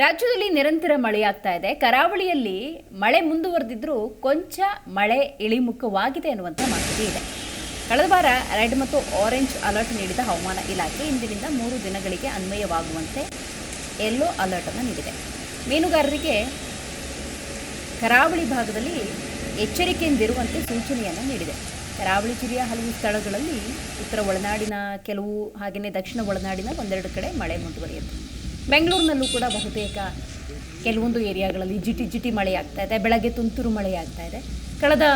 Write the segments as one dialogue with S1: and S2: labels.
S1: ರಾಜ್ಯದಲ್ಲಿ ನಿರಂತರ ಮಳೆಯಾಗ್ತಾ ಇದೆ. ಕರಾವಳಿಯಲ್ಲಿ ಮಳೆ ಮುಂದುವರೆದಿದ್ರೂ ಕೊಂಚ ಮಳೆ ಇಳಿಮುಖವಾಗಿದೆ ಅನ್ನುವಂಥ ಮಾಹಿತಿ ಇದೆ. ಕಳೆದ ವಾರ ರೆಡ್ ಮತ್ತು ಆರೆಂಜ್ ಅಲರ್ಟ್ ನೀಡಿದ ಹವಾಮಾನ ಇಲಾಖೆ ಇಂದಿನಿಂದ ಮೂರು ದಿನಗಳಿಗೆ ಅನ್ವಯವಾಗುವಂತೆ ಯೆಲ್ಲೋ ಅಲರ್ಟ್ ಅನ್ನು ನೀಡಿದೆ. ಮೀನುಗಾರರಿಗೆ ಕರಾವಳಿ ಭಾಗದಲ್ಲಿ ಎಚ್ಚರಿಕೆಯಿಂದಿರುವಂತೆ ಸೂಚನೆಯನ್ನು ನೀಡಿದೆ. ಕರಾವಳಿ ಜಿಲ್ಲೆಯ ಹಲವು ಸ್ಥಳಗಳಲ್ಲಿ ಉತ್ತರ ಒಳನಾಡಿನ ಕೆಲವು ಹಾಗೆಯೇ ದಕ್ಷಿಣ ಒಳನಾಡಿನ ಒಂದೆರಡು ಕಡೆ ಮಳೆ ಮುಂದುವರಿಯುತ್ತೆ ಬೆಂಗಳೂರಿನಲ್ಲೂ ಕೂಡ ಬಹುತೇಕ ಕೆಲವೊಂದು ಏರಿಯಾಗಳಲ್ಲಿ ಜಿಟಿ ಜಿಟಿ ಮಳೆಯಾಗ್ತಾ ಇದೆ. ಬೆಳಗ್ಗೆ ತುಂತುರು ಮಳೆಯಾಗ್ತಾ ಇದೆ. ಕಳೆದ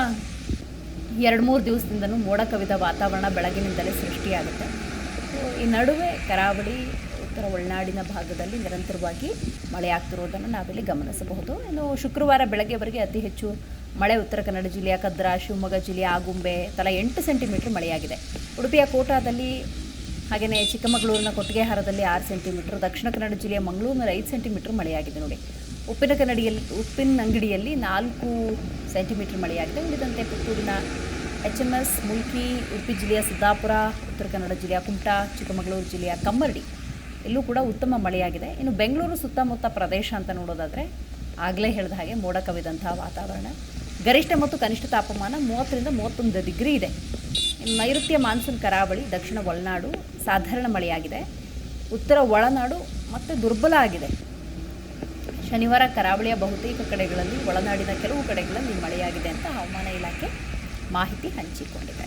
S1: ಎರಡು ಮೂರು ದಿವಸದಿಂದಲೂ ಮೋಡ ಕವಿದ ವಾತಾವರಣ ಬೆಳಗಿನಿಂದಲೇ ಸೃಷ್ಟಿಯಾಗುತ್ತೆ. ಈ ನಡುವೆ ಕರಾವಳಿ, ಉತ್ತರ ಒಳನಾಡಿನ ಭಾಗದಲ್ಲಿ ನಿರಂತರವಾಗಿ ಮಳೆ ಆಗ್ತಿರೋದನ್ನು ನಾವಿಲ್ಲಿ ಗಮನಿಸಬಹುದು. ಇನ್ನು ಶುಕ್ರವಾರ ಬೆಳಗ್ಗೆವರೆಗೆ ಅತಿ ಹೆಚ್ಚು ಮಳೆ ಉತ್ತರ ಕನ್ನಡ ಜಿಲ್ಲೆಯ ಕದ್ರಾ, ಶಿವಮೊಗ್ಗ ಜಿಲ್ಲೆಯ ಆಗುಂಬೆ ತಲಾ ಎಂಟು ಸೆಂಟಿಮೀಟರ್ ಮಳೆಯಾಗಿದೆ. ಉಡುಪಿಯ ಕೋಟಾದಲ್ಲಿ ಹಾಗೆಯೇ ಚಿಕ್ಕಮಗಳೂರಿನ ಕೊಟ್ಟಿಗೆಹಾರದಲ್ಲಿ ಆರು ಸೆಂಟಿಮೀಟರ್, ದಕ್ಷಿಣ ಕನ್ನಡ ಜಿಲ್ಲೆಯ ಮಂಗಳೂರಿನಲ್ಲಿ ಐದು ಸೆಂಟಿಮೀಟರ್ ಮಳೆಯಾಗಿದೆ ನೋಡಿ. ಉಪ್ಪಿನ ಕನ್ನಡಿಯಲ್ಲಿ, ಉಪ್ಪಿನ ಅಂಗಡಿಯಲ್ಲಿ ನಾಲ್ಕು ಸೆಂಟಿಮೀಟರ್ ಮಳೆಯಾಗಿದೆ. ಉಳಿದಂತೆ ಪುತ್ತೂರಿನ H M S Mulki, Udupi ಜಿಲ್ಲೆಯ ಸಿದ್ದಾಪುರ, ಉತ್ತರ ಕನ್ನಡ ಜಿಲ್ಲೆಯ ಕುಮಟಾ, ಚಿಕ್ಕಮಗಳೂರು ಜಿಲ್ಲೆಯ ಕಮ್ಮರಡಿ ಇಲ್ಲೂ ಕೂಡ ಉತ್ತಮ ಮಳೆಯಾಗಿದೆ. ಇನ್ನು ಬೆಂಗಳೂರು ಸುತ್ತಮುತ್ತ ಪ್ರದೇಶ ಅಂತ ನೋಡೋದಾದರೆ ಆಗಲೇ ಹೇಳಿದ ಹಾಗೆ ಮೋಡ ಕವಿದಂತಹ ವಾತಾವರಣ. ಗರಿಷ್ಠ ಮತ್ತು ಕನಿಷ್ಠ ತಾಪಮಾನ ಮೂವತ್ತರಿಂದ ಮೂವತ್ತೊಂದು ಡಿಗ್ರಿ ಇದೆ. ನೈಋತ್ಯ ಮಾನ್ಸೂನ್ ಕರಾವಳಿ, ದಕ್ಷಿಣ ಒಳನಾಡು ಸಾಧಾರಣ ಮಳೆಯಾಗಿದೆ. ಉತ್ತರ ಒಳನಾಡು ಮತ್ತೆ ದುರ್ಬಲ ಆಗಿದೆ. ಶನಿವಾರ ಕರಾವಳಿಯ ಬಹುತೇಕ ಕಡೆಗಳಲ್ಲಿ ಒಳನಾಡಿನ ಕೆಲವು ಕಡೆಗಳಲ್ಲಿ ಮಳೆಯಾಗಿದೆ ಅಂತ ಹವಾಮಾನ ಇಲಾಖೆ ಮಾಹಿತಿ ಹಂಚಿಕೊಂಡಿದೆ.